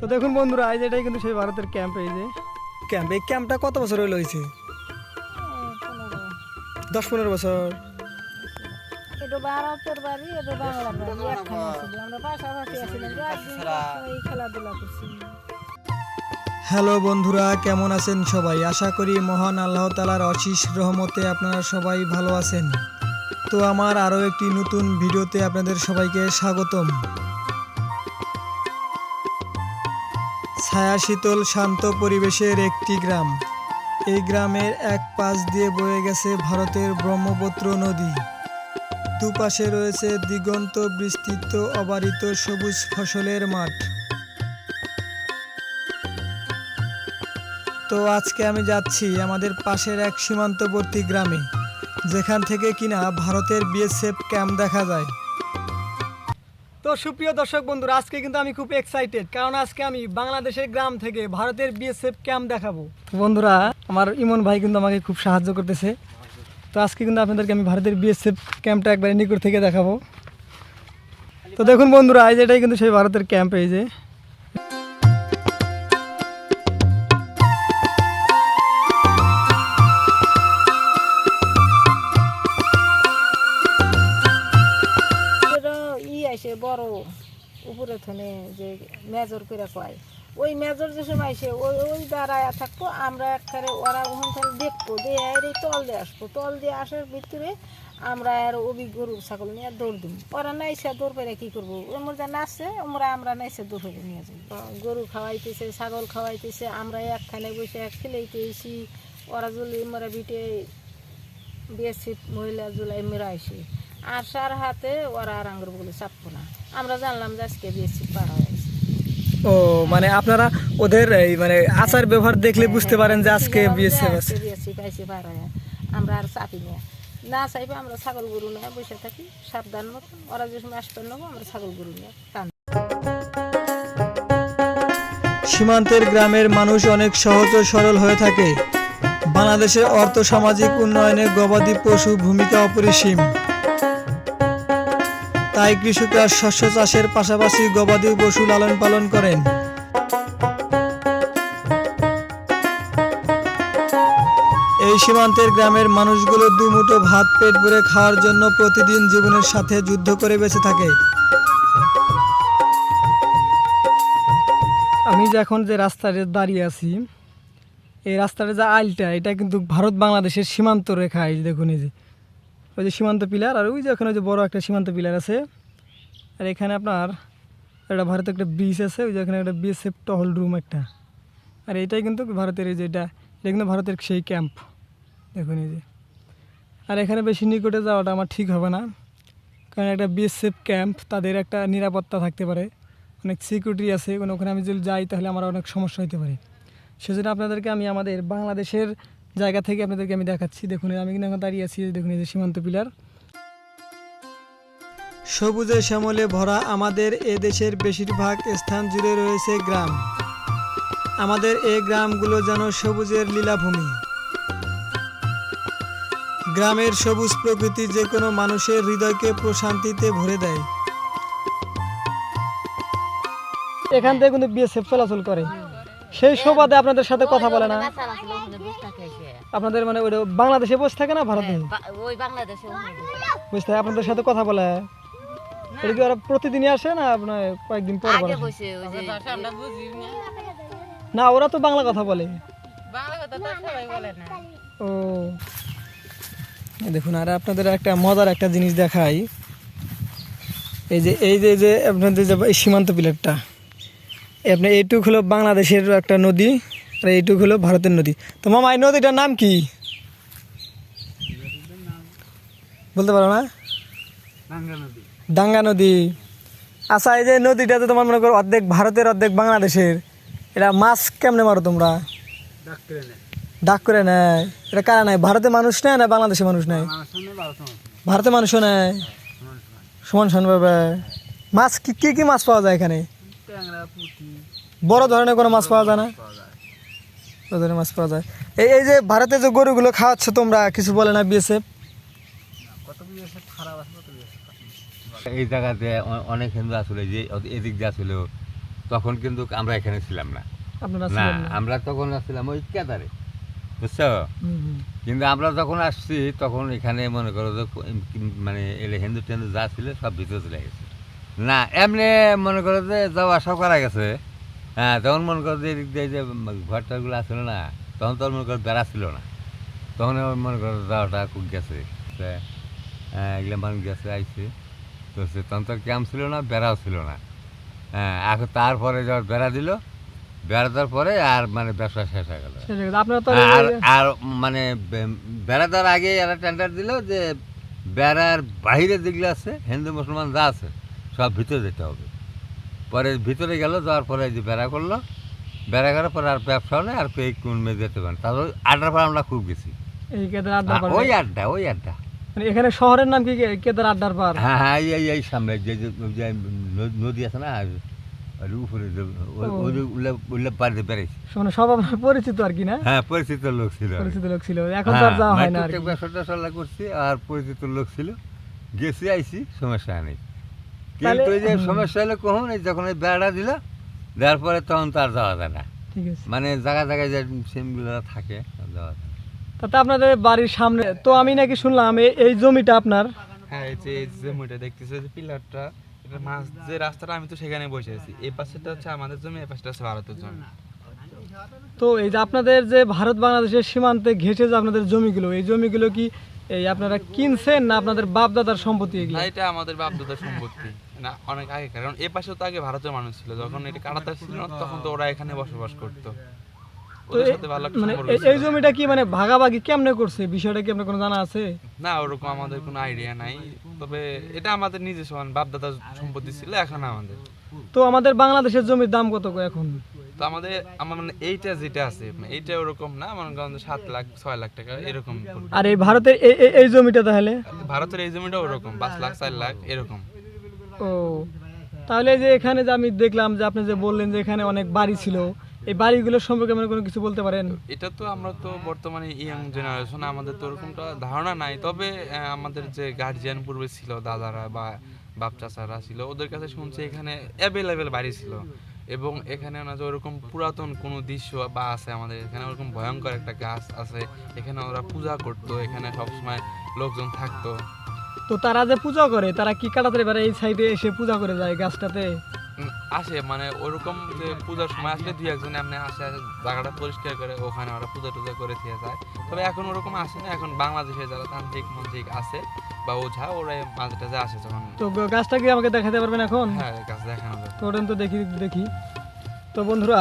তো দেখুন বন্ধুরা আজ এটাই কিন্তু সেই ভারতের ক্যাম্প এই যে। ক্যাম্প এই ক্যাম্পটা কত বছর হইল হয়েছে দশ পনেরো বছর। করছি। হ্যালো বন্ধুরা কেমন আছেন সবাই? আশা করি মহান আল্লাহ তালার অশিস রহমতে আপনারা সবাই ভালো আছেন। তো আমার আরও একটি নতুন ভিডিওতে আপনাদের সবাইকে স্বাগতম। ছায়া শীতল, শান্ত পরিবেশের একটি গ্রাম। এই গ্রামের এক পাশ দিয়ে বয়ে গেছে ভারতের ব্রহ্মপুত্র নদী। দুপাশে রয়েছে দিগন্ত বিস্তৃত, অবারিত সবুজ ফসলের মাঠ। তো আজকে আমি যাচ্ছি আমাদের পাশের এক সীমান্তবর্তী গ্রামে, যেখান থেকে কিনা ভারতের বিএসএফ ক্যাম্প দেখা যায়। তো সুপ্রিয় দর্শক বন্ধুরা, আজকে কিন্তু আমি খুব এক্সাইটেড কারণ আজকে আমি বাংলাদেশের গ্রাম থেকে ভারতের বিএসএফ ক্যাম্প দেখাবো। বন্ধুরা, আমার ইমন ভাই কিন্তু আমাকে খুব সাহায্য করতেছে। তো আজকে কিন্তু আপনাদেরকে আমি ভারতের বিএসএফ ক্যাম্পটা একবার নিকট থেকে দেখাবো। তো দেখুন বন্ধুরা, এই যে এটাই কিন্তু সেই ভারতের ক্যাম্প এই যে উপরে যে মেজর করে কয়, ওই মেজর যে সময় আসে ওই ওই দাঁড়ায় থাকব, আমরা একবারে ওরা ওখান থেকে দেখব দিয়ে আর এই তল দিয়ে আসব। তল দিয়ে আসার ভিতরে আমরা আর অভি গরু, ছাগল নিয়ে দৌড় দিব ওরা নাইসে দৌড় পেরে কী করব? ওর মধ্যে নাচছে, আমরা আমরা নাইসে দৌড় পেরে নিয়ে যাই গরু খাওয়াইতেছে, ছাগল খাওয়াইতেছে আমরা একখানে বসে এক খেলেইতেছি ওরা জুলি মরা বিটে, বিএসসি মহিলা জুলাই মেরা আসে আর সার হাতে ওরা আর আঙ্গুর বলে চাপবো না। আমরা জানলাম যে আজকে বিএসসি পার হয়ে ও মানে আপনারা ওদের এই মানে আচার ব্যবহার দেখলে বুঝতে পারেন যে আজকে বিএসএফ আছে বিএসসি পাইছে পার আমরা আর চাপি নিয়ে না চাইবে আমরা ছাগল গরু নিয়ে বসে থাকি সাবধান মতন ওরা যে সময় আসবেন নেব আমরা ছাগল গরু নিয়ে টান। সীমান্তের গ্রামের মানুষ অনেক সহজ ও সরল হয়ে থাকে। বাংলাদেশের অর্থ সামাজিক উন্নয়নে গবাদি পশু ভূমিকা অপরিসীম। তাই কৃষকরা শস্য চাষের পাশাপাশি গবাদি পশু লালন পালন করেন। এই সীমান্তের গ্রামের মানুষগুলো দুমুঠো ভাত, পেট ভরে খাওয়ার জন্য প্রতিদিন জীবনের সাথে যুদ্ধ করে বেঁচে থাকে। আমি যে এখন যে রাস্তায় দাঁড়িয়ে আছি, এই রাস্তাটা যে আইলটা, এটা কিন্তু ভারত বাংলাদেশের সীমান্ত রেখা, এই দেখুন এই যে। ওই যে সীমান্ত পিলার, আর ওই যে ওখানে যে বড় একটা সীমান্ত পিলার আছে। আর এখানে আপনার একটা ভারতের একটা ব্রিজ আছে, ওই যে ওখানে একটা বিএসএফ টহল রুম একটা। আর এটাই কিন্তু ভারতের এই যে এটা এটা কিন্তু ভারতের সেই ক্যাম্প দেখুন এই যে। আর এখানে বেশি নিকটে যাওয়াটা আমার ঠিক হবে না, কারণ একটা বিএসএফ ক্যাম্প তাদের একটা নিরাপত্তা থাকতে পারে। অনেক সিকিউরিটি আছে ওখানে আমি যদি যাই তাহলে আমার অনেক সমস্যা হতে পারে। সেজন্য আপনাদেরকে আমি আমাদের বাংলাদেশের জায়গা থেকে আপনাদেরকে আমি দেখাচ্ছি। দেখুন, আমি কিন্তু এখন দাঁড়িয়ে আছি দেখুন, এই যে সীমান্ত পিলার। সবুজে শ্যামলে ভরা আমাদের এ দেশের বেশিরভাগ স্থান জুড়ে রয়েছে গ্রাম। আমাদের এই গ্রামগুলো যেন সবুজের লীলাভূমি। গ্রামের সবুজ প্রকৃতি যে কোনো মানুষের হৃদয়কে প্রশান্তিতে ভরে দেয়। এখান থেকে কিন্তু বিএসএফ চলাচল করে। সেই সুবাদে আপনাদের সাথে কথা বলে না। আপনাদের মানে ওই বাংলাদেশে বসে থাকে না ভারতে? ওই বাংলাদেশে বসে থাকে। আপনাদের সাথে কথা বলে। এটা কি ওরা প্রতিদিনই আসে না আপনার কয়েকদিন পর পর না। ওরা তো বাংলা কথা বলে। ও। দেখুন আর আপনাদের একটা মজার একটা জিনিস দেখাই। এই যে এই যে যে আপনাদের যে সীমান্ত পিলারটা এই আপনার এইটুক হলো বাংলাদেশের একটা নদী আর এইটুক হলো ভারতের নদী। তো মামা এই নদীটার নাম কি? বলতে পারো না? ডাঙ্গা নদী। আচ্ছা এই যে নদীটা তো তোমার মনে করো অর্ধেক ভারতের অর্ধেক বাংলাদেশের এটা মাছ কেমনে মারো তোমরা? ডাক করে নেয়। এটা কারা নেয়? ভারতের মানুষ নেয় না বাংলাদেশের মানুষ নেয়? ভারতের মানুষও নেয়? সমান সমানভাবে। মাছ কি কি মাছ পাওয়া যায় এখানে? বড় ধরনের কোনো মাছ পাওয়া যায় না? বড় ধরনের মাছ পাওয়া যায়। এই এই যে ভারতে যে গরুগুলো খাওয়াচ্ছ তোমরা কিছু বলে না বিএসএফ? এই জায়গাতে অনেক হিন্দু আসলে যে এদিক দিয়ে আসলে তখন কিন্তু আমরা এখানে ছিলাম না। না আমরা তখন আসছিলাম ওই কেদারে বুঝছ। কিন্তু আমরা যখন আসছি তখন এখানে মনে করো যে মানে এলে হিন্দু টেন্দু যা ছিল সব ভিতরে চলে গেছে। না এমনি মনে করো যে যাওয়া আসা করা গেছে। হ্যাঁ তখন মনে করো যে যে ঘরটাগুলো আসছিল না তখন তো মনে করো বেড়া ছিল না। তখন মনে করো যাওয়াটা খুব গেছে। হ্যাঁ এগুলো মানুষ গেছে আইছে। তো সে তখন তো ক্যাম্প ছিল না বেড়াও ছিল না। হ্যাঁ এখন তারপরে যখন বেড়া দিল বেড়া দেওয়ার পরে আর মানে ব্যবসা শেষ হয়ে গেল। আর আর মানে বেড়া দেওয়ার আগে এরা টেন্ডার দিল যে বেড়ার বাইরে যেগুলো আছে হিন্দু মুসলমান যা আছে সব ভিতরে যেতে হবে। পরে ভিতরে গেল যাওয়ার পরে যে বেড়া করল। বেড়া করার পরে আর ব্যবসাও নেই আর পেয়ে কোন মেয়ে যেতে পারেন তারপর আড্ডার পর আমরা খুব গেছি। হ্যাঁ, ওই আড্ডা ওই আড্ডা। মানে এখানে শহরের নাম কি কেদার আড্ডার পার? হ্যাঁ হ্যাঁ এই এই সামনে যে নদী আছে না ওর উপরে ওই- ওই উল্লেখ বাড়িতে বেড়েছি মানে সব আপনার পরিচিত আর কি না? হ্যাঁ পরিচিত লোক ছিল। পরিচিত লোক ছিল। এখন তো আর যাওয়া হয় না আর কি। ব্যবসা ট্যাবসা করছি আর পরিচিত লোক ছিল। গেছি আইছি সমস্যা নেই। তাহলে- কিন্তু যে সমস্যা হলো কখন? এই যখন এই বেড়া দিল দেওয়ার পরে তখন তো আর যাওয়া যায় না। ঠিক আছে। মানে জায়গায় জায়গায় যে সিমগুলো থাকে যাওয়া যায় তাতে আপনাদের বাড়ির সামনে তো আমি নাকি শুনলাম এই- জমিটা আপনার? হ্যাঁ এই যে এই জমিটা দেখতেছো যে পিলারটা এটা মাছ যে রাস্তাটা আমি তো সেখানে বসে আছি। এই পাশেটা হচ্ছে আমাদের জমি এই পাশটা হচ্ছে ভারতের জমি। তো এই যে আপনাদের যে ভারত বাংলাদেশের সীমান্তে ঘেঁষে যে আপনাদের জমিগুলো এই জমিগুলো কি এই আপনারা কিনছেন না আপনাদের বাপ দাদার সম্পত্তি এগুলো? এটা আমাদের বাপ দাদার সম্পত্তি। না অনেক আগে কারণ এ পাশেও তো আগে ভারতের মানুষ ছিল। যখন এটা কাটাতার ছিল না তখন তো ওরা এখানে বসবাস করতো। মানে এই- জমিটা কি মানে ভাগাভাগি কেমনে করছে? বিষয়টা কি আপনার কোনো জানা আছে? না ওরকম আমাদের কোনো আইডিয়া নাই। তবে এটা আমাদের নিজস্ব মানে সম্পত্তি ছিল এখন আমাদের। তো আমাদের বাংলাদেশের জমির দাম কত এখন? তো আমাদের আমার মানে এইটা যেটা আছে এইটা ওরকম না মনে করেন সাত লাখ ছয় লাখ টাকা এরকম। আর এই ভারতের এই জমিটা তাহলে? ভারতের এই জমিটা ওরকম পাঁচ লাখ চার লাখ এরকম। ও। তাহলে যে এখানে যে আমি দেখলাম যে আপনি যে বললেন যে এখানে অনেক বাড়ি ছিল, এই বাড়িগুলোর সম্পর্কে মানে কোনো কিছু বলতে পারেন? এটা তো আমরা তো বর্তমানে ইয়াং জেনারেশন আমাদের তো ওরকমটা ধারণা নাই। তবে আমাদের যে গার্জিয়ান পূর্বে ছিল, দাদারা বা বাপ চাচারা ছিল, ওদের কাছে শুনছি এখানে অ্যাভেলেবেল বাড়ি ছিল। এবং এখানে না যে ওরকম পুরাতন কোনো দৃশ্য বা আছে আমাদের, এখানে ওরকম ভয়ঙ্কর একটা গাছ আছে। এখানে ওরা পূজা করতো, এখানে সবসময় লোকজন থাকতো। তো তারা যে পূজা করে তারা কি কাটাতে পারে? এই সাইডে এসে পূজা করে যায় গাছটাতে। আসে মানে ওরকম যে পূজার সময় আসলে দুই একজন এমনি আসে জায়গাটা পরিষ্কার করে ওখানে ওরা পূজা টুজা করে দিয়ে যায়। তবে এখন ওরকম আসে না এখন বাংলাদেশে যারা তান্ত্রিক মন্ত্রিক আছে বা ওঝা ওরা মাঝে টাঝে আসে যখন। তো গাছটা কি আমাকে দেখাতে পারবেন এখন? হ্যাঁ গাছ দেখানো তো ওটা তো দেখি দেখি। তো বন্ধুরা